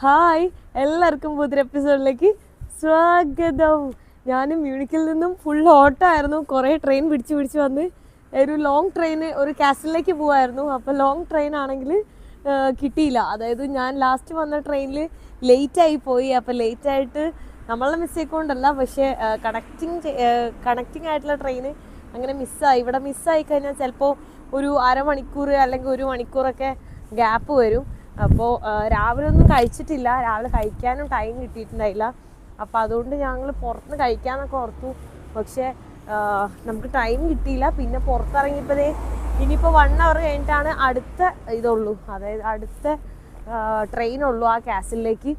Hi എല്ലാവർക്കും പുതിയ എപ്പിസോഡിലേക്ക് സ്വാഗതം. ഞാൻ മ്യൂണിക്കിൽ നിന്നും ഫുൾ ഓട്ടമായിരുന്നു കുറേ ട്രെയിൻ പിടിച്ച് പിടിച്ച് വന്ന് ഒരു ലോങ് ട്രെയിൻ ഒരു കാസിലേക്ക് പോവായിരുന്നു. അപ്പോൾ ലോങ് ട്രെയിൻ ആണെങ്കിൽ കിട്ടിയില്ല. അതായത് ഞാൻ ലാസ്റ്റ് വന്ന ട്രെയിനിൽ ലേറ്റ് ആയി പോയി. അപ്പോൾ ലേറ്റ് ആയിട്ട് നമ്മളെ മിസ് കൊണ്ടല്ല പക്ഷേ കണക്റ്റിംഗ് കണക്റ്റിംഗ് ആയിട്ടുള്ള ട്രെയിൻ അങ്ങനെ മിസ്സായി ഇവിടെ മിസ്സായി കഴിഞ്ഞാൽ ചിലപ്പോൾ ഒരു അരമണിക്കൂർ അല്ലെങ്കിൽ ഒരു മണിക്കൂറൊക്കെ ഗ്യാപ്പ് വരും. അപ്പോൾ രാവിലെ ഒന്നും കഴിച്ചിട്ടില്ല. രാവിലെ കഴിക്കാനും ടൈം കിട്ടിയിട്ടുണ്ടായില്ല. അപ്പോൾ അതുകൊണ്ട് ഞങ്ങൾ പുറത്തുനിന്ന് കഴിക്കാമെന്നൊക്കെ ഓർത്തു. പക്ഷേ നമുക്ക് ടൈം കിട്ടിയില്ല. പിന്നെ പുറത്തിറങ്ങിയപ്പോഴേ ഇനിയിപ്പോൾ വൺ അവർ കഴിഞ്ഞിട്ടാണ് അടുത്ത ഇതുള്ളൂ. അതായത് അടുത്ത ട്രെയിൻ ഉള്ളൂ ആ കാസിലേക്ക്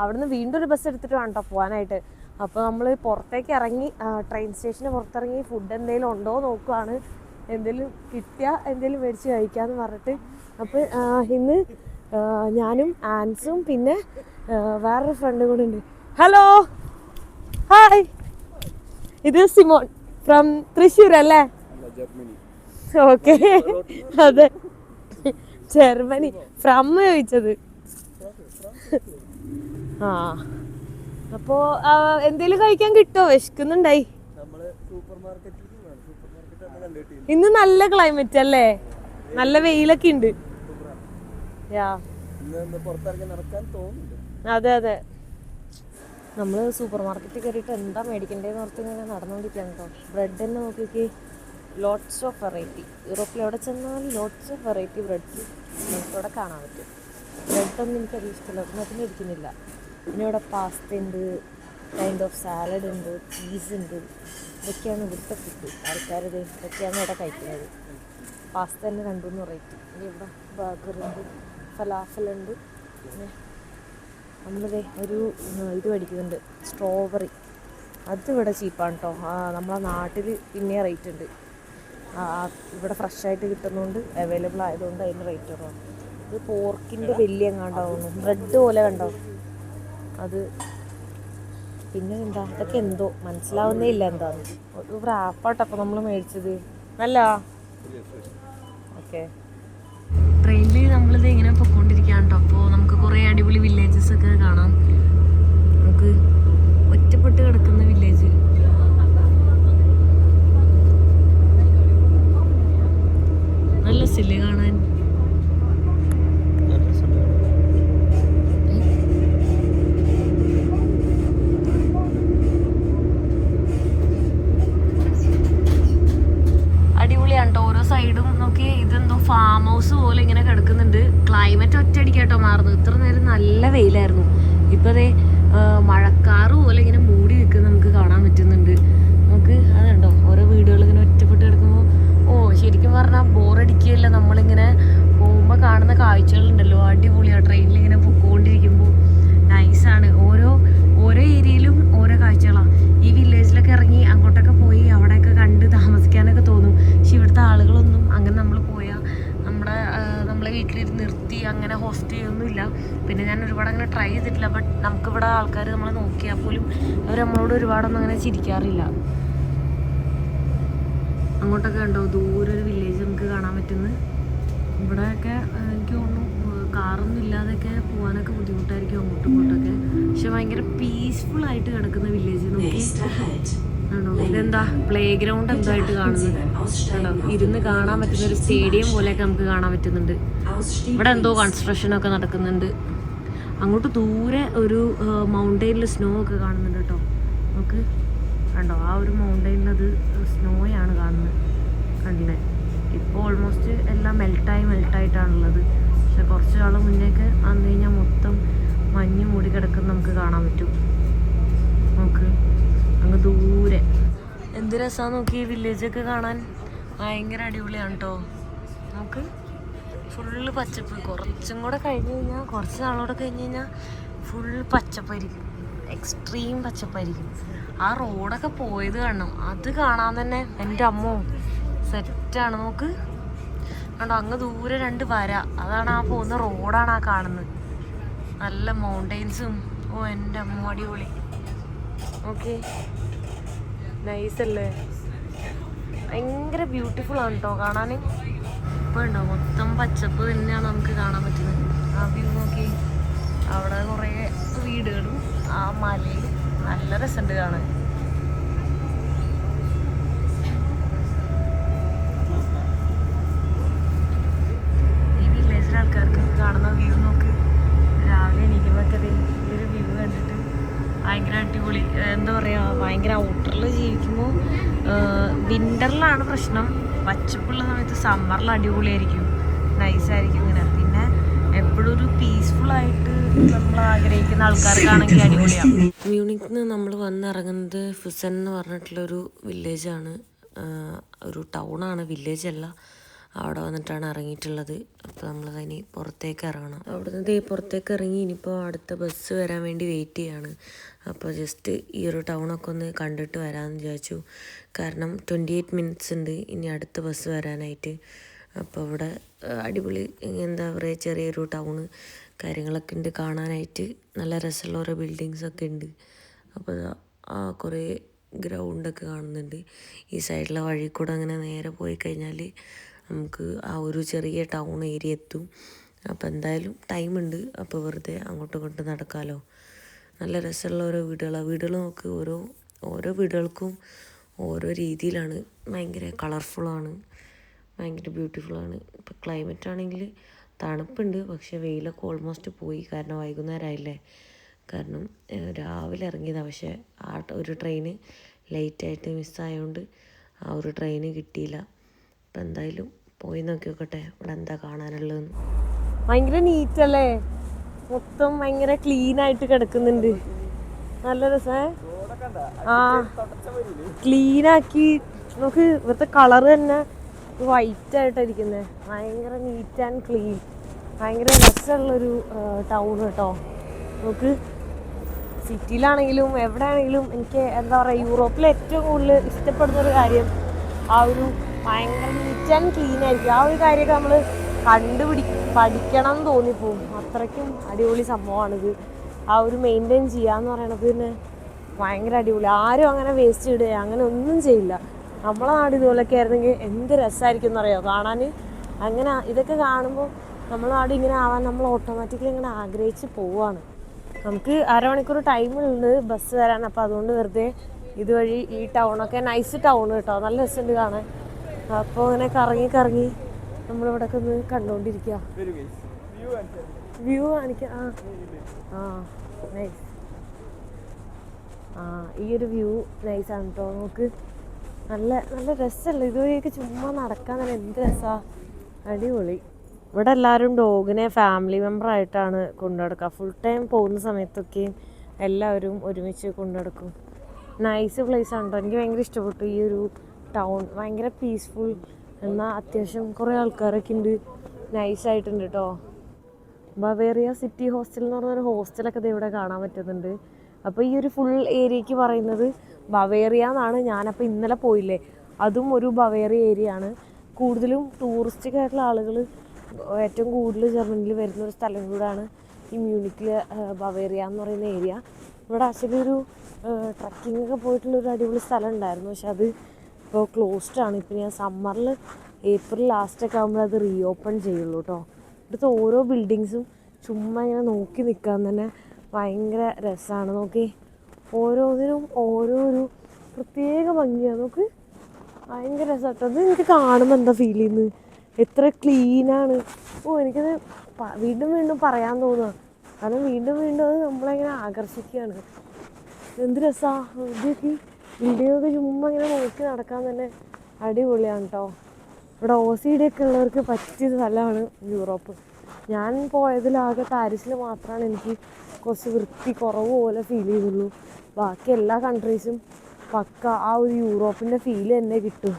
അവിടുന്ന് വീണ്ടും ഒരു ബസ് എടുത്തിട്ട് വേണം കേട്ടോ പോകാനായിട്ട് അപ്പോൾ നമ്മൾ പുറത്തേക്ക് ഇറങ്ങി ട്രെയിൻ സ്റ്റേഷന് പുറത്തിറങ്ങി ഫുഡ് എന്തെങ്കിലും ഉണ്ടോ നോക്കുവാണ്. എന്തെങ്കിലും കിട്ടിയാൽ എന്തെങ്കിലും മേടിച്ച് കഴിക്കാമെന്ന് പറഞ്ഞിട്ട്. അപ്പോൾ ഇന്ന് ഞാനും ആൻസും പിന്നെ വേറൊരു ഫ്രണ്ട് കൂടെ ഉണ്ട് ഹലോ ഹായ് ഇത് സിമോൺ ഫ്രം തൃശ്ശൂർ അല്ലേ? ഓക്കെ അതെ. ജർമ്മനി. ഫ്രം ചോദിച്ചത്. ആ. അപ്പോ എന്തേലും കഴിക്കാൻ കിട്ടുമോ വിശക്കുന്നുണ്ടായി. ഇന്ന് നല്ല ക്ലൈമറ്റ് അല്ലേ? നല്ല വെയിലൊക്കെ ഉണ്ട്. പുറത്തിറങ്ങി നടക്കാൻ അതെ അതെ. നമ്മൾ സൂപ്പർ മാർക്കറ്റിൽ കയറിയിട്ട് എന്താ മേടിക്കണ്ടേന്ന് ഓർത്ത് ഇങ്ങനെ നടന്നുകൊണ്ടിരിക്കുകയാണ് കേട്ടോ ബ്രെഡ് തന്നെ നോക്കിക്ക് ലോട്ട്സ് ഓഫ് വെറൈറ്റി യൂറോപ്പിൽ എവിടെ ചെന്നാലും ലോട്ട്സ് ഓഫ് വെറൈറ്റി ബ്രെഡ് നമുക്കിവിടെ കാണാൻ പറ്റും. ബ്രെഡൊന്നും അത് ഇഷ്ടമല്ല ഒന്നും അതിന് ഇരിക്കുന്നില്ല പിന്നെ ഇവിടെ പാസ്ത ഉണ്ട് കൈൻഡ് ഓഫ് സാലഡ് ഉണ്ട് ചീസ് ഉണ്ട്. ഇതൊക്കെയാണ് ഇവിടുത്തെ ഫുഡ് ആൾക്കാരത് ഇതൊക്കെയാണ് ഇവിടെ കഴിക്കുന്നത്. പാസ്ത തന്നെ രണ്ടു മൂന്ന് വെറൈറ്റി ഇവിടെ ബർഗർ ഉണ്ട് പിന്നെ നമ്മളിതേ ഒരു ഇത് മേടിക്കുന്നുണ്ട്. സ്ട്രോബെറി. അത് ഇവിടെ ചീപ്പാണ് കേട്ടോ നമ്മളെ നാട്ടിൽ പിന്നെ റേറ്റ് ഉണ്ട്. ഇവിടെ ഫ്രഷ് ആയിട്ട് കിട്ടുന്നതുകൊണ്ട് അവൈലബിൾ ആയതുകൊണ്ട് അതിന് റേറ്റ് കുറവാണ്. ഇത് പോർക്കിന്റെ വലിയ കണ്ടാവുന്നു ബ്രെഡ് പോലെ കണ്ടോ? അത് പിന്നെ എന്താ? അതൊക്കെ എന്തോ? മനസ്സിലാവുന്നേ ഇല്ല എന്താന്ന്. ഒരു റാപ്പാട്ടോ നമ്മൾ മേടിച്ചത്. നല്ല ഓക്കെ നമ്മളിത് ഇങ്ങനെ പൊക്കോണ്ടിരിക്കുകയാണ് കേട്ടോ അപ്പോൾ നമുക്ക് കുറേ അടിപൊളി വില്ലേജസ് ഒക്കെ കാണാം. നമുക്ക് ഒറ്റപ്പെട്ട് കിടക്കുന്ന വില്ലേജ് നല്ല സില്ല് കാണാൻ അടിപൊളിയാണ് കേട്ടോ ഓരോ സൈഡും നോക്കി ഇതെന്തോ ഫാം ഹൗസ് പോലെ ഇങ്ങനെ കിടക്കുന്നുണ്ട്. ക്ലൈമറ്റ് ഒറ്റയടിക്കാട്ടോ മാറുന്നു. ഇത്ര നേരം നല്ല വെയിലായിരുന്നു. ഇപ്പൊ അതേ മഴക്കാറ് പോലെ ഇങ്ങനെ മൂടി നിൽക്കുന്നത് നമുക്ക് കാണാൻ പറ്റുന്നുണ്ട്. നമുക്ക് അതുണ്ടോ ഓരോ വീടുകൾ ഇങ്ങനെ ഒറ്റപ്പെട്ട് കിടക്കുമ്പോൾ ഓ ശരിക്കും പറഞ്ഞാൽ ബോറടിക്കുകയല്ല നമ്മളിങ്ങനെ പോകുമ്പോൾ കാണുന്ന കാഴ്ചകളുണ്ടല്ലോ. അടിപൊളിയാണ് ട്രെയിനിൽ ഇങ്ങനെ പൊക്കോണ്ടിരിക്കുമ്പോൾ നൈസാണ് ഓരോ ഓരോ ഏരിയയിലും ഓരോ കാഴ്ചകളാണ് ഈ വില്ലേജിലൊക്കെ ഇറങ്ങി അങ്ങോട്ടൊക്കെ പോയി അവിടെയൊക്കെ കണ്ട് താമസിക്കാനൊക്കെ തോന്നും. പക്ഷെ ഇവിടുത്തെ ആളുകളൊന്നും അങ്ങനെ നമ്മൾ പോയാൽ നമ്മുടെ നമ്മളെ വീട്ടിലിരുന്ന് നിർത്തി അങ്ങനെ ഹോസ്റ്റ് ചെയ്യൊന്നുമില്ല പിന്നെ ഞാൻ ഒരുപാട് അങ്ങനെ ട്രൈ ചെയ്തിട്ടില്ല ബട്ട് നമുക്കിവിടെ ആൾക്കാർ നമ്മളെ നോക്കിയാൽ പോലും അവർ നമ്മളോട് ഒരുപാടൊന്നും അങ്ങനെ ചിരിക്കാറില്ല. അങ്ങോട്ടൊക്കെ ഉണ്ടോ ദൂരെ ഒരു വില്ലേജ് നമുക്ക് കാണാൻ പറ്റുന്നു ഇവിടെയൊക്കെ എനിക്ക് തോന്നുന്നു കാറൊന്നും ഇല്ലാതെയൊക്കെ പോകാനൊക്കെ ബുദ്ധിമുട്ടായിരിക്കും അങ്ങോട്ടും ഇങ്ങോട്ടൊക്കെ. പക്ഷെ ഭയങ്കര പീസ്ഫുൾ ആയിട്ട് കിടക്കുന്ന വില്ലേജ് നോക്കി. ആണോ? ഇതെന്താ? പ്ലേ ഗ്രൗണ്ട് എന്തായിട്ട് കാണുന്നത്? ഇരുന്ന് കാണാൻ പറ്റുന്ന ഒരു സ്റ്റേഡിയം പോലെയൊക്കെ നമുക്ക് കാണാൻ പറ്റുന്നുണ്ട്. ഇവിടെ എന്തോ കൺസ്ട്രക്ഷൻ ഒക്കെ നടക്കുന്നുണ്ട്. അങ്ങോട്ട് ദൂരെ ഒരു മൗണ്ടെയിനിൽ സ്നോ ഒക്കെ കാണുന്നുണ്ട് കേട്ടോ. നമുക്ക് കണ്ടോ? ആ ഒരു മൗണ്ടെയിനിൽ അത് സ്നോയാണ് കാണുന്നത്. കണ്ടില്ലേ? ഇപ്പോൾ ഓൾമോസ്റ്റ് എല്ലാം മെൽട്ടായി മെൽട്ടായിട്ടാണുള്ളത് പക്ഷെ കുറച്ച് നാൾ മുന്നേക്ക് വന്നു കഴിഞ്ഞാൽ മൊത്തം മഞ്ഞ് മൂടി കിടക്കുന്ന നമുക്ക് കാണാൻ പറ്റും. നോക്ക് അങ്ങ് ദൂരെ. എന്ത് രസമാണ് നോക്കി ഈ വില്ലേജൊക്കെ കാണാൻ. ഭയങ്കര അടിപൊളിയാണ് കേട്ടോ നമുക്ക് ഫുള്ള് പച്ചപ്പ്. കുറച്ചും കൂടെ കഴിഞ്ഞ് കഴിഞ്ഞാൽ കുറച്ച് നാളോടെ കഴിഞ്ഞ് കഴിഞ്ഞാൽ ഫുൾ പച്ചപ്പായിരിക്കും. എക്സ്ട്രീം പച്ചപ്പായിരിക്കും. ആ റോഡൊക്കെ പോയത് കാണണം. അത് കാണാൻ തന്നെ എന്റെ അമ്മോ സെറ്റാണ് നോക്ക്. കണ്ടോ അങ്ങ് ദൂരെ രണ്ട് വര. അതാണ് ആ പോകുന്ന റോഡാണ് ആ കാണുന്നത്. നല്ല മൗണ്ടെയിൻസും ഓ എന്റെ അമ്മ അടിപൊളി. ഓക്കെ. നൈസ് അല്ലേ ഭയങ്കര ബ്യൂട്ടിഫുൾ ആണ് കേട്ടോ കാണാൻ ഇപ്പൊ ഉണ്ടോ മൊത്തം പച്ചപ്പ് തന്നെയാണ് നമുക്ക് കാണാൻ പറ്റുന്നത്. ആ വ്യൂ നോക്കി. അവിടെ കുറേ വീടുകളും ആ മലയും നല്ല രസമുണ്ട് കാണാൻ ഈ വില്ലേജിലെ ആൾക്കാർക്ക് കാണുന്ന വ്യൂ നോക്ക് രാവിലെ എണീക്കുമ്പോഴൊക്കെ ദേ ഈ ഒരു വ്യൂ കണ്ടിട്ട് ഭയങ്കര അടിപൊളി ഏർ എന്താ പറയുക ഭയങ്കര ഔട്ടറിൽ ജീവിക്കുമ്പോൾ വിന്ററിലാണ് പ്രശ്നം. പച്ചപ്പുള്ള സമയത്ത് സമ്മറിൽ അടിപൊളിയായിരിക്കും. നൈസായിരിക്കും ഇങ്ങനെ. പിന്നെ എപ്പോഴും ഒരു പീസ്ഫുൾ ആയിട്ട് നമ്മൾ ആഗ്രഹിക്കുന്ന ആൾക്കാർക്കാണെങ്കിൽ അടിപൊളിയാണ് മ്യൂണിക്കിൽ നിന്ന് നമ്മൾ വന്നിറങ്ങുന്നത് ഫുസൻ എന്ന് പറഞ്ഞിട്ടുള്ളൊരു വില്ലേജാണ് ഒരു ടൗണാണ് വില്ലേജല്ല അവിടെ വന്നിട്ടാണ് ഇറങ്ങിയിട്ടുള്ളത്. അപ്പോൾ നമ്മൾ ഇനി പുറത്തേക്ക് ഇറങ്ങണം. അവിടുന്ന് ദേ പുറത്തേക്ക് ഇറങ്ങി ഇനിയിപ്പോൾ അടുത്ത ബസ് വരാൻ വേണ്ടി വെയിറ്റ് ചെയ്യാണ്. അപ്പോൾ ജസ്റ്റ് ഈ ഒരു ടൗണൊക്കെ ഒന്ന് കണ്ടിട്ട് വരാമെന്ന് വിചാരിച്ചു. കാരണം ട്വന്റി എയ്റ്റ് മിനിറ്റ്സ് ഉണ്ട്. ഇനി അടുത്ത ബസ് വരാനായിട്ട്. അപ്പോൾ അവിടെ അടിപൊളി എന്താ പറയുക ചെറിയൊരു ടൗണ് കാര്യങ്ങളൊക്കെ ഉണ്ട് കാണാനായിട്ട്. നല്ല രസമുള്ള ഓരോ ബിൽഡിങ്സൊക്കെ ഉണ്ട്. അപ്പോൾ ആ കുറേ ഗ്രൗണ്ടൊക്കെ കാണുന്നുണ്ട്. ഈ സൈഡിലെ വഴി കൂടെ അങ്ങനെ നേരെ പോയി കഴിഞ്ഞാൽ നമുക്ക് ആ ഒരു ചെറിയ ടൗൺ ഏരിയ എത്തും. അപ്പോൾ എന്തായാലും ടൈമുണ്ട് അപ്പോൾ വെറുതെ അങ്ങോട്ടും ഇങ്ങോട്ടും നടക്കാമല്ലോ നല്ല രസമുള്ള ഓരോ വീടുകളാണ് വീടുകൾ നോക്ക് ഓരോ ഓരോ വീടുകൾക്കും ഓരോ രീതിയിലാണ്. ഭയങ്കര കളർഫുള്ളാണ് ഭയങ്കര ബ്യൂട്ടിഫുള്ളാണ് ഇപ്പോൾ ക്ലൈമറ്റ് ആണെങ്കിൽ തണുപ്പുണ്ട്. പക്ഷേ വെയിലൊക്കെ ഓൾമോസ്റ്റ് പോയി. കാരണം വൈകുന്നേരമായില്ലേ കാരണം രാവിലെ ഇറങ്ങിയതാണ് പക്ഷേ ആ ഒരു ട്രെയിന് ലേറ്റായിട്ട് മിസ്സായതുകൊണ്ട് ആ ഒരു ട്രെയിന് കിട്ടിയില്ല. അപ്പം എന്തായാലും പോയി നോക്കി നോക്കട്ടെ ഇവിടെ എന്താ കാണാനുള്ളതെന്ന്. ഭയങ്കര നീറ്റല്ലേ മൊത്തം ഭയങ്കര ക്ലീൻ ആയിട്ട് കിടക്കുന്നുണ്ട്. നല്ല രസേ. ആ ക്ലീൻ ആക്കി. നമുക്ക് ഇവിടുത്തെ കളർ തന്നെ വൈറ്റ് ആയിട്ടായിരിക്കുന്നത് ഭയങ്കര നീറ്റ് ആൻഡ് ക്ലീൻ ഭയങ്കര രസമുള്ളൊരു ടൗൺ കേട്ടോ. നമുക്ക് സിറ്റിയിലാണെങ്കിലും എവിടെയാണെങ്കിലും എനിക്ക് എന്താ പറയുക യൂറോപ്പിൽ ഏറ്റവും കൂടുതൽ ഇഷ്ടപ്പെടുന്ന ഒരു കാര്യം ആ ഒരു ഭയങ്കര നീറ്റ് ആൻഡ് ക്ലീൻ ആയിരിക്കും. ആ ഒരു കാര്യമൊക്കെ നമ്മൾ കണ്ടുപിടി പഠിക്കണം എന്ന് തോന്നിപ്പോവും. അത്രയ്ക്കും അടിപൊളി സംഭവമാണിത്. ആ ഒരു മെയിന്റെയിൻ ചെയ്യാന്ന് പറയണത് തന്നെ ഭയങ്കര അടിപൊളി. ആരും അങ്ങനെ വേസ്റ്റ് ഇടുക അങ്ങനെ ഒന്നും ചെയ്യില്ല. നമ്മളെ നാട് ഇതുപോലൊക്കെ ആയിരുന്നെങ്കിൽ എന്ത് രസമായിരിക്കും എന്നറിയോ? കാണാൻ അങ്ങനെ ഇതൊക്കെ കാണുമ്പോൾ നമ്മളെ നാട് ഇങ്ങനെ ആവാൻ നമ്മൾ ഓട്ടോമാറ്റിക്കലി ഇങ്ങനെ ആഗ്രഹിച്ച് പോവാണ്. നമുക്ക് അരമണിക്കൂർ ടൈമുണ്ട് ബസ് വരാൻ. അപ്പോൾ അതുകൊണ്ട് വെറുതെ ഇതുവഴി ഈ ടൗണൊക്കെ നൈസ് ടൗൺ കേട്ടോ. നല്ല രസമുണ്ട് കാണാൻ. അപ്പോൾ അങ്ങനെ കറങ്ങി കറങ്ങി നമ്മളിവിടെ ഒന്ന് കണ്ടുകൊണ്ടിരിക്കുക വ്യൂ കാണിക്കാം ആ. ആ നൈസ് ആ ഈ ഒരു വ്യൂ നൈസാണ് കേട്ടോ നമുക്ക് നല്ല നല്ല രസമല്ല ഇതുവരെയൊക്കെ ചുമ്മാ നടക്കാൻ തന്നെ എന്ത് രസാ. അടിപൊളി. ഇവിടെ എല്ലാവരും ഡോഗിനെ ഫാമിലി മെമ്പർ ആയിട്ടാണ് കൊണ്ടുനടക്കുക ഫുൾ ടൈം പോകുന്ന സമയത്തൊക്കെയും എല്ലാവരും ഒരുമിച്ച് കൊണ്ടുനടക്കും. നൈസ് പ്ലേസ് ആണ് കേട്ടോ എനിക്ക് ഭയങ്കര ഇഷ്ടപ്പെട്ടു ഈ ഒരു ടൗൺ ഭയങ്കര പീസ്ഫുൾ എന്നാൽ അത്യാവശ്യം കുറേ ആൾക്കാരൊക്കെ ഉണ്ട്. നൈസായിട്ടുണ്ട് കേട്ടോ ബവേറിയ സിറ്റി ഹോസ്റ്റൽ എന്ന് പറഞ്ഞൊരു ഹോസ്റ്റലൊക്കെ ദേ ഇവിടെ കാണാൻ പറ്റുന്നുണ്ട്. അപ്പോൾ ഈ ഒരു ഫുൾ ഏരിയക്ക് പറയുന്നത് ബവേറിയ എന്നാണ്. ഞാനപ്പോൾ ഇന്നലെ പോയില്ലേ? അതും ഒരു ബവേറിയ ഏരിയ ആണ്. കൂടുതലും ടൂറിസ്റ്റിക് ആയിട്ടുള്ള ആളുകൾ ഏറ്റവും കൂടുതൽ ജർമ്മനിയിൽ വരുന്ന ഒരു സ്ഥലം കൂടാണ് ഈ മ്യൂണിക്കിലെ ബവേറിയ എന്ന് പറയുന്ന ഏരിയ ഇവിടെ ആക്ച്വലി ഒരു ട്രക്കിംഗ് പോയിട്ടുള്ള ഒരു അടിപൊളി സ്ഥലം ഉണ്ടായിരുന്നു. പക്ഷെ അത് ഇപ്പോൾ ക്ലോസ്ഡ് ആണ്. ഇപ്പോൾ ഞാൻ സമ്മറിൽ ഏപ്രിൽ ലാസ്റ്റൊക്കെ ആകുമ്പോൾ അത് റീ ഓപ്പൺ ചെയ്യുള്ളൂ കേട്ടോ ഇവിടുത്തെ ഓരോ ബിൽഡിങ്സും ചുമ്മാ ഇങ്ങനെ നോക്കി നിൽക്കാൻ തന്നെ ഭയങ്കര രസമാണ് നോക്കി ഓരോന്നിനും ഓരോ ഒരു പ്രത്യേക ഭംഗിയാണ്. നോക്ക് ഭയങ്കര രസമാട്ടോ അത് എനിക്ക് കാണുമ്പോൾ എന്താ ഫീൽ ചെയ്യുന്നത് എത്ര ക്ലീനാണ് ഓ എനിക്കത് വീണ്ടും വീണ്ടും പറയാൻ തോന്നുക കാരണം വീണ്ടും വീണ്ടും അത് നമ്മളെങ്ങനെ ആകർഷിക്കുകയാണ്. എന്ത് രസമാണ് ഇതൊക്കെ വീഡിയോയൊക്കെ ചുമ്മാ ഇങ്ങനെ നോക്കി നടക്കാൻ തന്നെ അടിപൊളിയാണ് കേട്ടോ ഇവിടെ ഒ സി ഡി ഒക്കെ ഉള്ളവർക്ക് പറ്റിയ സ്ഥലമാണ് യൂറോപ്പ്. ഞാൻ പോയതിലാകെ പാരീസിൽ മാത്രമാണ് എനിക്ക് കുറച്ച് വൃത്തി കുറവ് പോലെ ഫീൽ ചെയ്തുള്ളൂ. ബാക്കി എല്ലാ കൺട്രീസും പക്ക ആ ഒരു യൂറോപ്പിന്റെ ഫീൽ തന്നെ കിട്ടും.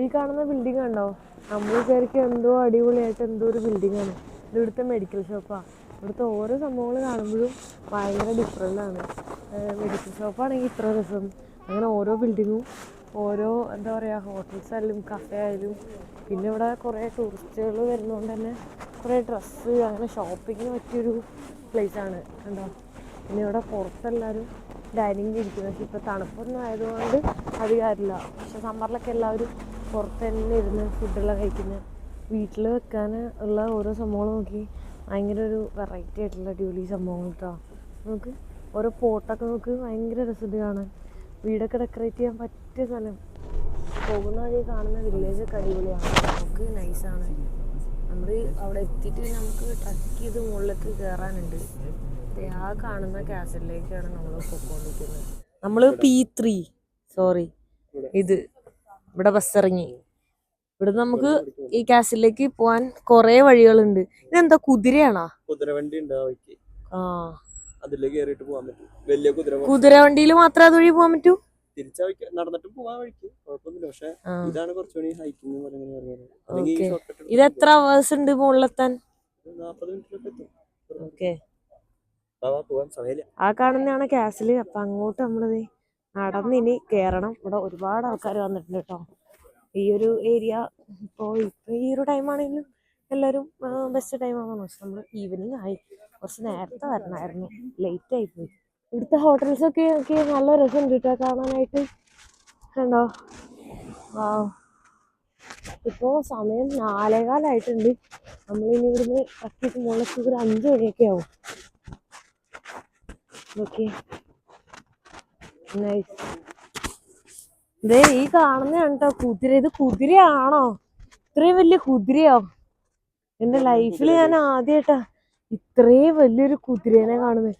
ഈ കാണുന്ന ബിൽഡിംഗ് കണ്ടോ? നമ്മൾ വിചാരിക്കും എന്തോ അടിപൊളിയായിട്ട് എന്തോ ഒരു ബിൽഡിംഗ് ആണ്. ഇവിടുത്തെ മെഡിക്കൽ ഷോപ്പാണ് ഇവിടുത്തെ ഓരോ സംഭവങ്ങൾ കാണുമ്പോഴും ഭയങ്കര ഡിഫറെന്റ് ആണ്. മെഡിക്കൽ ഷോപ്പാണെങ്കിൽ ഇത്ര രസം. അങ്ങനെ ഓരോ ബിൽഡിങ്ങും ഓരോ എന്താ പറയുക ഹോട്ടൽസ് ആയാലും കഫേ ആയാലും പിന്നെ ഇവിടെ കുറേ ടൂറിസ്റ്റുകൾ വരുന്നതുകൊണ്ട് തന്നെ കുറേ ഡ്രസ്സ് അങ്ങനെ ഷോപ്പിങ്ങിന് പറ്റിയൊരു പ്ലേസാണ് കണ്ടോ? പിന്നെ ഇവിടെ പുറത്തെല്ലാവരും ഡൈനിങ് ഇരിക്കുന്നത് പക്ഷെ ഇപ്പോൾ തണുപ്പൊന്നും ആയതുകൊണ്ട് അധികമാരില്ല പക്ഷെ സമ്മറിലൊക്കെ എല്ലാവരും പുറത്ത് തന്നെ ഇരുന്ന് ഫുഡെല്ലാം കഴിക്കുന്നത് വീട്ടിൽ വെക്കാൻ ഉള്ള ഓരോ സംഭവങ്ങൾ നോക്കി ഭയങ്കര ഒരു വെറൈറ്റി ആയിട്ടുള്ള അടിപൊളി സംഭവങ്ങൾ കേട്ടോ നമുക്ക് ഓരോ പോട്ടൊക്കെ നമുക്ക് ഭയങ്കര രസമുണ്ട് കാണാൻ. വീടൊക്കെ ഡെക്കറേറ്റ് ചെയ്യാൻ പറ്റിയ സ്ഥലം. പോകുന്ന വഴി കാണുന്ന വില്ലേജ് ഒക്കെ അടിപൊളിയാണ്. നമുക്ക് നൈസാണ് നമ്മൾ അവിടെ എത്തിയിട്ട് നമുക്ക് ട്രക്ക് ചെയ്ത് മുകളിലേക്ക് കയറാനുണ്ട് ആ കാണുന്ന കാസലിലേക്കാണ് നമ്മൾ പൊക്കോണ്ടിരിക്കുന്നത് നമ്മൾ പി ത്രീ സോറി ഇത് ഇവിടെ ബസ് ഇറങ്ങി. ഇവിടെ നമുക്ക് ഈ കാസലിലേക്ക് പോവാൻ കുറേ വഴികളുണ്ട്. ഇതെന്താ കുതിരയാണോ? കുതിരവണ്ടി ആ. അതിലേക്ക് കയറിയിട്ട് പോകാൻ പറ്റും. വലിയ കുതിര. കുതിര വണ്ടിയിൽ മാത്രം അതുവഴി പോകാൻ പറ്റൂ? തിരിച്ചാ നടന്നിട്ടും പോവാൻ വഴിക്ക്. കുഴപ്പമൊന്നുമില്ല. പക്ഷെ ഇതാണ് കുറച്ചുകൂടി ഹൈക്കിംഗ് എന്ന് പറയുന്നത് ഇത് എത്ര അവേഴ്സ് ഉണ്ട് മുകളിലെത്താൻ? നാപ്പത് മിനിറ്റിലൊക്കെ എത്തും. ഓക്കെ. ആ, കാണുന്നതാണ് കാസിൽ അപ്പൊ അങ്ങോട്ട് നമ്മളിത് നടന്ന് ഇനി കയറണം ഇവിടെ ഒരുപാട് ആൾക്കാർ വന്നിട്ടുണ്ട് കേട്ടോ. ഈ ഒരു ഏരിയ ഇപ്പോ ഇപ്പൊ ഈ ഒരു ടൈം ആണെങ്കിലും എല്ലാവരും ബെസ്റ്റ് ടൈം ആണെന്ന് പക്ഷെ നമ്മൾ ഈവനിങ് ആയി. കുറച്ച് നേരത്തെ വരണമായിരുന്നു ലേറ്റ് ആയി പോയി. ഇവിടുത്തെ ഹോട്ടൽസ് ഒക്കെ നല്ല രസം കേട്ടോ. കാണാനായിട്ട്. കണ്ടോ? ആ ഇപ്പോൾ സമയം നാലേകാലായിട്ടുണ്ട്. നമ്മളിനി ഇവിടുന്ന് ട്രക്കിട്ട് മുകളിലേക്ക് ഒരു അഞ്ച് മണിയൊക്കെ ആവും. ഓക്കെ നൈസ് ദേ ഈ കാണുന്നതാണ് കേട്ടോ. കുതിര. ഇത് കുതിരയാണോ? ഇത്രയും വലിയ കുതിരയോ? എന്റെ ലൈഫിൽ ഞാൻ ആദ്യമായിട്ടാ ഇത്രയും വലിയൊരു കുതിരേനെ കാണുന്നത്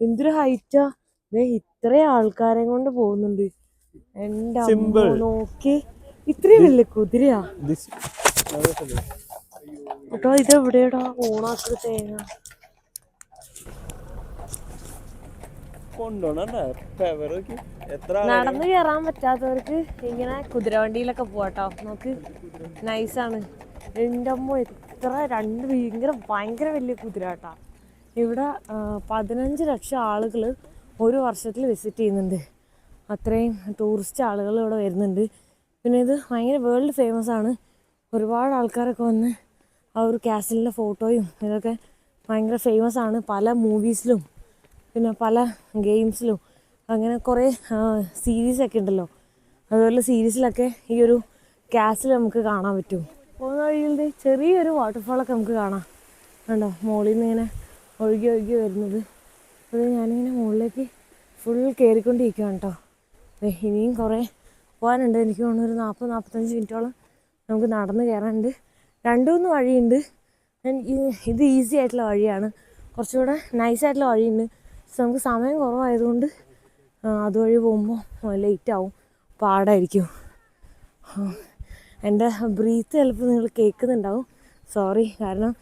എന്തൊരു ഹൈറ്റാ ദേ ഇത്രയും ആൾക്കാരെ കൊണ്ട് പോകുന്നുണ്ട്. എന്റെ അമ്മ. നോക്കി. ഇത്രയും വലിയ കുതിരയാ. കേട്ടോ ഇത് എവിടെയാടാ ഓണാക്കി തേങ്ങ. നടന്നു കയറാൻ പറ്റാത്തവർക്ക് ഇങ്ങനെ കുതിരവണ്ടിയിലൊക്കെ പോവാട്ടോ. നോക്ക്. നൈസാണ് എന്റെ അമ്മ എത്ര രണ്ട് ഭയങ്കര ഭയങ്കര വലിയ കുതിര കേട്ടോ ഇവിടെ പതിനഞ്ച് ലക്ഷം ആളുകൾ ഒരു വർഷത്തിൽ വിസിറ്റ് ചെയ്യുന്നുണ്ട്. അത്രയും ടൂറിസ്റ്റ് ആളുകൾ ഇവിടെ വരുന്നുണ്ട്. പിന്നെ ഇത് ഭയങ്കര വേൾഡ് ഫേമസ് ആണ്. ഒരുപാട് ആൾക്കാരൊക്കെ വന്ന് ആ ഒരു കാസിലിന്റെ ഫോട്ടോയും ഇതൊക്കെ ഭയങ്കര ഫേമസ് ആണ്. പല മൂവീസിലും പിന്നെ പല ഗെയിംസിലും അങ്ങനെ കുറേ സീരീസൊക്കെ ഉണ്ടല്ലോ. അതുപോലെ സീരീസിലൊക്കെ ഈ ഒരു കാസിൽ നമുക്ക് കാണാൻ പറ്റും. വഴിയിൽ ചെറിയൊരു വാട്ടർഫാളൊക്കെ നമുക്ക് കാണാം. കണ്ടോ? മുകളിൽ നിന്ന് ഇങ്ങനെ ഒഴുകി ഒഴുകി വരുന്നത്. അത് ഞാനിങ്ങനെ മുകളിലേക്ക് ഫുൾ കയറിക്കൊണ്ടിരിക്കുകയാണ് കേട്ടോ ഇനിയും കുറേ പോകാനുണ്ട്. എനിക്ക് തോന്നുന്നു ഒരു നാൽപ്പത് നാൽപ്പത്തഞ്ച് മിനിറ്റോളം നമുക്ക് നടന്ന് കയറാനുണ്ട്. രണ്ടു മൂന്ന് വഴിയുണ്ട് ഇത് ഈസി ആയിട്ടുള്ള വഴിയാണ്. കുറച്ചുകൂടെ നൈസായിട്ടുള്ള വഴിയുണ്ട്. നമുക്ക് സമയം കുറവായതുകൊണ്ട് അതുവഴി പോകുമ്പോൾ ലേറ്റ് ആവും. പാടായിരിക്കും. എന്റെ ബ്രീത്ത് ചിലപ്പോൾ നിങ്ങൾ കേൾക്കുന്നുണ്ടാവും. സോറി കാരണം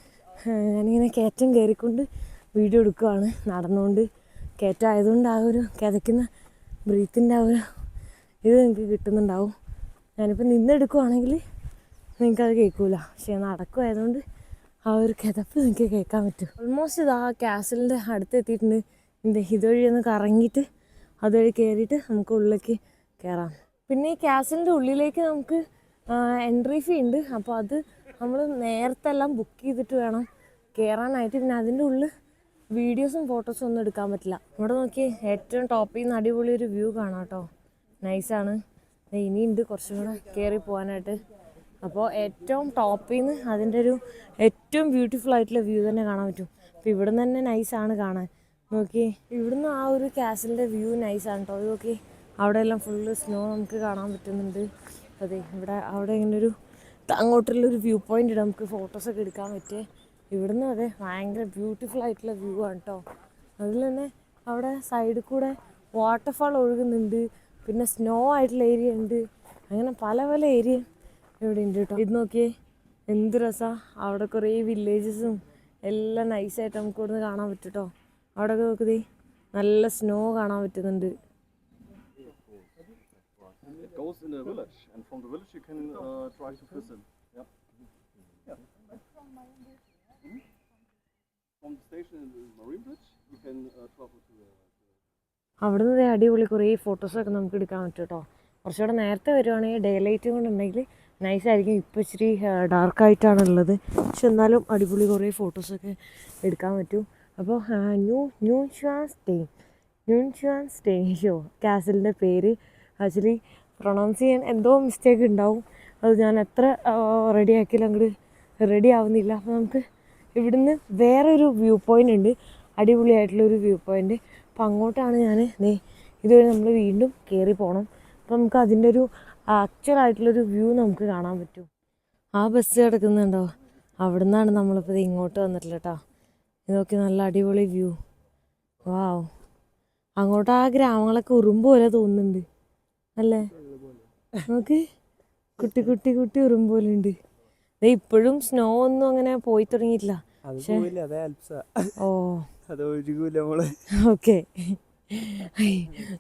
ഞാനിങ്ങനെ കയറ്റം കയറിക്കൊണ്ട് വീഡിയോ എടുക്കുകയാണ് നടന്നുകൊണ്ട് കയറ്റമായതുകൊണ്ട് ആ ഒരു കിതയ്ക്കുന്ന ബ്രീത്തിന്റെ ആ ഒരു ഇത് നിങ്ങൾക്ക് കിട്ടുന്നുണ്ടാവും. ഞാനിപ്പോൾ നിന്നെടുക്കുവാണെങ്കിൽ നിങ്ങൾക്കത് കേൾക്കൂല. പക്ഷേ നടക്കുമായതുകൊണ്ട് ആ ഒരു കിതപ്പ് നിങ്ങൾക്ക് കേൾക്കാൻ പറ്റും. ഓൾമോസ്റ്റ് ഇത് ആ കാസലിന്റെ അടുത്ത് എത്തിയിട്ടുണ്ട്. ഇത് ഇതുവഴി ഒന്ന് കറങ്ങിയിട്ട് അതുവഴി കയറിയിട്ട് നമുക്ക് ഉള്ളിലേക്ക് കയറാം. പിന്നെ ഈ കാസലിന്റെ ഉള്ളിലേക്ക് നമുക്ക് എൻട്രി ഫീ ഉണ്ട്. അപ്പോൾ അത് നമ്മൾ നേരത്തെ എല്ലാം ബുക്ക് ചെയ്തിട്ട് വേണം കയറാനായിട്ട് പിന്നെ അതിന്റെ ഉള്ളിൽ വീഡിയോസും ഫോട്ടോസും ഒന്നും എടുക്കാൻ പറ്റില്ല. ഇവിടെ നോക്കി ഏറ്റവും ടോപ്പിൽ നിന്ന് അടിപൊളി ഒരു വ്യൂ കാണാം കേട്ടോ. നൈസാണ് ഇനിയുണ്ട് കുറച്ചും കൂടെ കയറി പോകാനായിട്ട്. അപ്പോൾ ഏറ്റവും ടോപ്പിൽ നിന്ന് അതിന്റെ ഒരു ഏറ്റവും ബ്യൂട്ടിഫുൾ ആയിട്ടുള്ള വ്യൂ തന്നെ കാണാൻ പറ്റും. അപ്പോൾ നിന്ന് തന്നെ നൈസാണ് കാണാൻ. നോക്കി ഇവിടുന്ന് ആ ഒരു കാസലിന്റെ വ്യൂ നൈസാണ് കേട്ടോ. നോക്കി അവിടെ എല്ലാം ഫുള്ള് സ്നോ നമുക്ക് കാണാൻ പറ്റുന്നുണ്ട്. അതെ ഇവിടെ അവിടെ ഇങ്ങനെ ഒരു അങ്ങോട്ടുള്ളൊരു വ്യൂ പോയിന്റ് നമുക്ക് ഫോട്ടോസൊക്കെ എടുക്കാൻ പറ്റിയേ. ഇവിടുന്ന് അതെ ഭയങ്കര ബ്യൂട്ടിഫുൾ ആയിട്ടുള്ള വ്യൂ ആണ് കേട്ടോ അതിൽ തന്നെ അവിടെ സൈഡിൽ കൂടെ വാട്ടർഫാൾ ഒഴുകുന്നുണ്ട്. പിന്നെ സ്നോ ആയിട്ടുള്ള ഏരിയ ഉണ്ട്. അങ്ങനെ പല പല ഏരിയ ഇവിടെ ഉണ്ട് കേട്ടോ ഇത് നോക്കിയേ എന്ത് രസാ. അവിടെ കുറേ വില്ലേജസും എല്ലാം നൈസായിട്ട് നമുക്ക് ഇവിടുന്ന് കാണാൻ പറ്റും കേട്ടോ അവിടെയൊക്കെ നോക്കുന്നേ നല്ല സ്നോ കാണാൻ പറ്റുന്നുണ്ട്. It goes in a village, and from the village you can uh, try to fish in. Yep. Yeah. Mhm. From the station in the Marine Bridge, you can uh, travel to the. അവിടെ നിന്ന് അടിപൊളി കുറേ ഫോട്ടോസൊക്കെ നമുക്ക് എടുക്കാൻ പറ്റും കേട്ടോ കുറച്ചുകൂടെ നേരത്തെ വരുവാണെങ്കിൽ ഡേ ലൈറ്റും കൊണ്ടുണ്ടെങ്കിൽ നൈസായിരിക്കും ഇപ്പോൾ ഇച്ചിരി ഡാർക്കായിട്ടാണ് ഉള്ളത് പക്ഷെ എന്നാലും അടിപൊളി കുറേ ഫോട്ടോസൊക്കെ എടുക്കാൻ പറ്റും അപ്പോൾ new Neuschwanstein Neuschwanstein ഷോ കാസലിന്റെ പേര് ആക്ച്വലി പ്രൊണൗൺസ് ചെയ്യാൻ എന്തോ മിസ്റ്റേക്ക് ഉണ്ടാവും. അത് ഞാൻ എത്ര റെഡി ആക്കിയാലും അങ്ങോട്ട് റെഡി ആവുന്നില്ല. അപ്പോൾ നമുക്ക് ഇവിടുന്ന് വേറൊരു വ്യൂ പോയിന്റ് ഉണ്ട്. അടിപൊളിയായിട്ടുള്ളൊരു വ്യൂ പോയിന്റ് അപ്പം അങ്ങോട്ടാണ് ഞാൻ നീ ഇതുവരെ നമ്മൾ വീണ്ടും കയറി പോകണം അപ്പം നമുക്ക് അതിന്റെ ഒരു ആക്ച്വൽ ആയിട്ടുള്ളൊരു വ്യൂ നമുക്ക് കാണാൻ പറ്റും. ആ ബസ് കിടക്കുന്നുണ്ടോ? അവിടെ നിന്നാണ് നമ്മളിപ്പോൾ ഇത് ഇങ്ങോട്ട് വന്നിട്ടില്ല കേട്ടോ. ഇത് നോക്കി നല്ല അടിപൊളി വ്യൂ വാവ് അങ്ങോട്ട് ആ ഗ്രാമങ്ങളൊക്കെ ഉറുമ്പ് പോലെ തോന്നുന്നുണ്ട്. അല്ലേ? നമുക്ക് കുട്ടി കുട്ടി കുട്ടി ഉറും പോലെ ഉണ്ട് ദേ ഇപ്പോഴും സ്നോ ഒന്നും അങ്ങനെ പോയി തുടങ്ങിയിട്ടില്ല. ഓ. ഓക്കെ.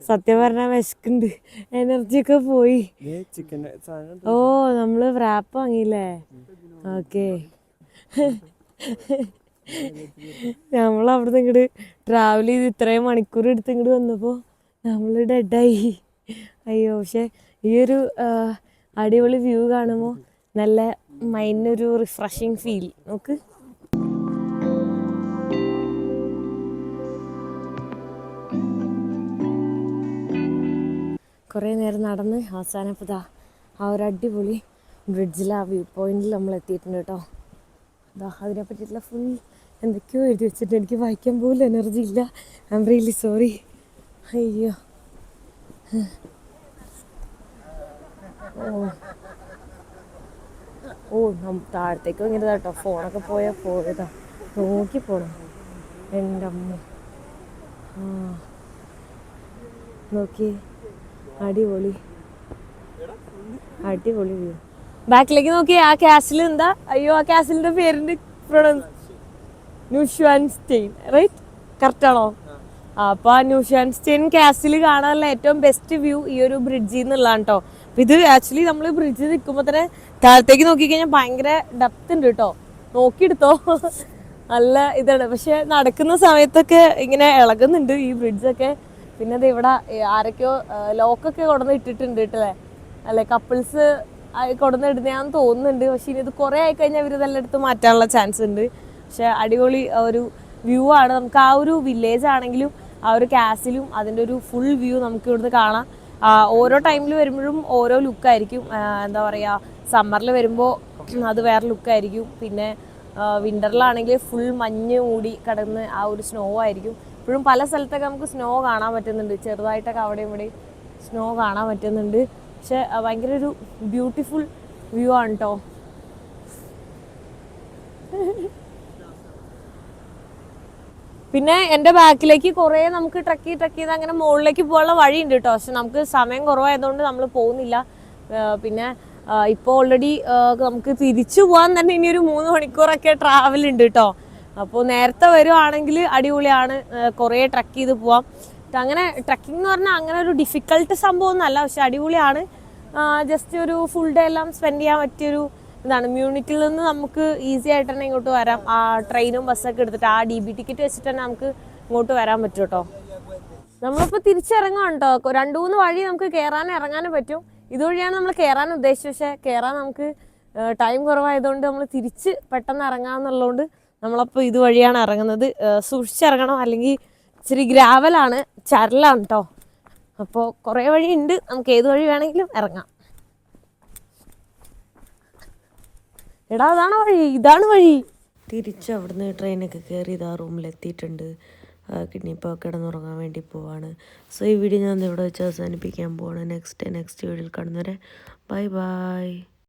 സത്യം പറഞ്ഞാൽ വിശക്കുണ്ട്. എനർജി ഒക്കെ പോയി. ഓ നമ്മൾ റാപ്പ് വാങ്ങിയില്ലേ? ഓക്കെ. നമ്മൾ അവിടുന്ന് ഇങ്ങോട്ട് ട്രാവൽ ചെയ്ത് ഇത്രയും മണിക്കൂർ എടുത്ത് ഇങ്ങോട്ട് വന്നപ്പോൾ നമ്മൾ ഡെഡായി അയ്യോ പക്ഷെ ഈ ഒരു അടിപൊളി വ്യൂ കാണുമ്പോൾ നല്ല മൈൻഡിനൊരു റിഫ്രഷിങ് ഫീൽ നോക്ക്. കുറേ നേരം നടന്ന് അവസാനം ഇപ്പോൾ ദാ ആ ഒരു അടിപൊളി ബ്രിഡ്ജിൽ ആ വ്യൂ പോയിന്റിൽ നമ്മൾ എത്തിയിട്ടുണ്ട് കേട്ടോ അതാ അതിനെ പറ്റിയിട്ടുള്ള ഫുൾ എന്തൊക്കെയോ എഴുതി വെച്ചിട്ട് എനിക്ക് വായിക്കാൻ പോലും എനർജി ഇല്ല. ഐ എം റിയലി സോറി അയ്യോ. ഓ താഴത്തേക്ക് ഇങ്ങനെ കേട്ടോ ഫോണൊക്കെ പോയാൽ പോയതാ നോക്കി പോണം. എന്റെ അമ്മ. ആ. നോക്കി. അടിപൊളി. അടിപൊളി വ്യൂ. ബാക്കിലേക്ക് നോക്കി ആ കാസിൽ എന്താ? അയ്യോ ആ കാസിലിന്റെ പേരിന്റെ ന്യൂഷ്വാൻസ്റ്റെയിൻ റൈറ്റ് കറക്റ്റ് ആണോ? അപ്പൊ ആ ന്യൂഷ്വാൻസ്റ്റെയിൻ കാസിൽ കാണാനുള്ള ഏറ്റവും ബെസ്റ്റ് വ്യൂ ഈ ഒരു ബ്രിഡ്ജിൽ നിന്നുള്ളതാണ് കേട്ടോ ഇത് ആക്ച്വലി നമ്മൾ ബ്രിഡ്ജിൽ നിൽക്കുമ്പോൾ തന്നെ താഴത്തേക്ക് നോക്കിക്കഴിഞ്ഞാൽ ഭയങ്കര ഡെപ്ത് ഉണ്ട് കേട്ടോ നോക്കിയെടുത്തോ. നല്ല ഇതാണ്. പക്ഷെ നടക്കുന്ന സമയത്തൊക്കെ ഇങ്ങനെ ഇളകുന്നുണ്ട് ഈ ബ്രിഡ്ജൊക്കെ പിന്നെ അത് ഇവിടെ ആരൊക്കെയോ ലോക്കൊക്കെ കൊണ്ടുവന്ന് ഇട്ടിട്ടുണ്ട് കേട്ടല്ലേ അല്ലെ? കപ്പിൾസ് കൊണ്ടുവന്ന് ഇടുന്നതാന്ന് തോന്നുന്നുണ്ട്. പക്ഷെ ഇനി ഇത് കുറേ ആയി കഴിഞ്ഞാൽ ഇവർ ഇതെല്ലാം എടുത്ത് മാറ്റാനുള്ള ചാൻസ് ഉണ്ട്. പക്ഷെ അടിപൊളി ഒരു വ്യൂ ആണ്. നമുക്ക് ആ ഒരു വില്ലേജ് ആണെങ്കിലും ആ ഒരു കാസിലും അതിന്റെ ഒരു ഫുൾ വ്യൂ നമുക്ക് ഇവിടുന്ന് കാണാം. ഓരോ ടൈമിൽ വരുമ്പോഴും ഓരോ ലുക്കായിരിക്കും എന്താ പറയുക സമ്മറിൽ വരുമ്പോൾ അത് വേറെ ലുക്കായിരിക്കും പിന്നെ വിന്ററിലാണെങ്കിൽ ഫുൾ മഞ്ഞ് മൂടി കിടന്ന് ആ ഒരു സ്നോ ആയിരിക്കും. ഇപ്പോഴും പല സ്ഥലത്തൊക്കെ നമുക്ക് സ്നോ കാണാൻ പറ്റുന്നുണ്ട്. ചെറുതായിട്ടൊക്കെ അവിടെ ഇവിടെ സ്നോ കാണാൻ പറ്റുന്നുണ്ട്. പക്ഷെ ഭയങ്കര ഒരു ബ്യൂട്ടിഫുൾ വ്യൂ ആണ് കേട്ടോ പിന്നെ എന്റെ ബാക്കിലേക്ക് കുറേ നമുക്ക് ട്രക്ക് ട്രക്ക് ചെയ്ത് അങ്ങനെ മുകളിലേക്ക് പോകാനുള്ള വഴിയുണ്ട് കേട്ടോ. പക്ഷെ നമുക്ക് സമയം കുറവായതുകൊണ്ട് നമ്മൾ പോകുന്നില്ല. പിന്നെ ഇപ്പോൾ ഓൾറെഡി നമുക്ക് തിരിച്ചു പോകാൻ തന്നെ ഇനി ഒരു മൂന്ന് മണിക്കൂറൊക്കെ ട്രാവൽ ഉണ്ട് കേട്ടോ. അപ്പോൾ നേരത്തെ വരുവാണെങ്കിൽ അടിപൊളിയാണ്. കുറേ ട്രക്ക് ചെയ്ത് പോവാം. അങ്ങനെ ട്രക്കിംഗ് എന്ന് പറഞ്ഞാൽ അങ്ങനെ ഒരു ഡിഫിക്കൾട്ട് സംഭവം ഒന്നല്ല പക്ഷെ അടിപൊളിയാണ്. ജസ്റ്റ് ഒരു ഫുൾ ഡേ എല്ലാം സ്പെൻഡ് ചെയ്യാൻ പറ്റിയൊരു ഇതാണ്. മ്യൂണിക്കിൽ നിന്ന് നമുക്ക് ഈസി ആയിട്ട് തന്നെ ഇങ്ങോട്ട് വരാം. ആ ട്രെയിനും ബസ്സൊക്കെ എടുത്തിട്ട് ആ ഡി ബി ടിക്കറ്റ് വെച്ചിട്ട് തന്നെ നമുക്ക് ഇങ്ങോട്ട് വരാൻ പറ്റും കേട്ടോ നമ്മളിപ്പോൾ തിരിച്ചിറങ്ങാം കേട്ടോ രണ്ടു മൂന്ന് വഴി നമുക്ക് കയറാനും ഇറങ്ങാനും പറ്റും. ഇതുവഴിയാണ് നമ്മൾ കയറാൻ ഉദ്ദേശിച്ചത്. പക്ഷേ കയറാൻ നമുക്ക് ടൈം കുറവായതുകൊണ്ട് നമ്മൾ തിരിച്ച് പെട്ടെന്ന് ഇറങ്ങാമെന്നുള്ളതുകൊണ്ട് നമ്മളപ്പോൾ ഇതുവഴിയാണ് ഇറങ്ങുന്നത്. സൂക്ഷിച്ചിറങ്ങണം. അല്ലെങ്കിൽ ഇച്ചിരി ഗ്രാവലാണ് ചരലാണ് കേട്ടോ അപ്പോൾ കുറേ വഴിയുണ്ട്. നമുക്ക് ഏത് വഴി വേണമെങ്കിലും ഇറങ്ങാം. എടാ അതാണ് വഴി ഇതാണ് വഴി. തിരിച്ച് അവിടുന്ന് ട്രെയിനൊക്കെ കയറി ഇതാ റൂമിലെത്തിയിട്ടുണ്ട് ഇനിയിപ്പോൾ കിടന്നുറങ്ങാൻ വേണ്ടി പോവാണ്. സോ ഈ വീഡിയോ ഞാൻ ഇവിടെ വെച്ച് അവസാനിപ്പിക്കാൻ പോവാണ്. നെക്സ്റ്റ് നെക്സ്റ്റ് വീഡിയോയിൽ കാണുന്നവരെ ബൈ ബൈ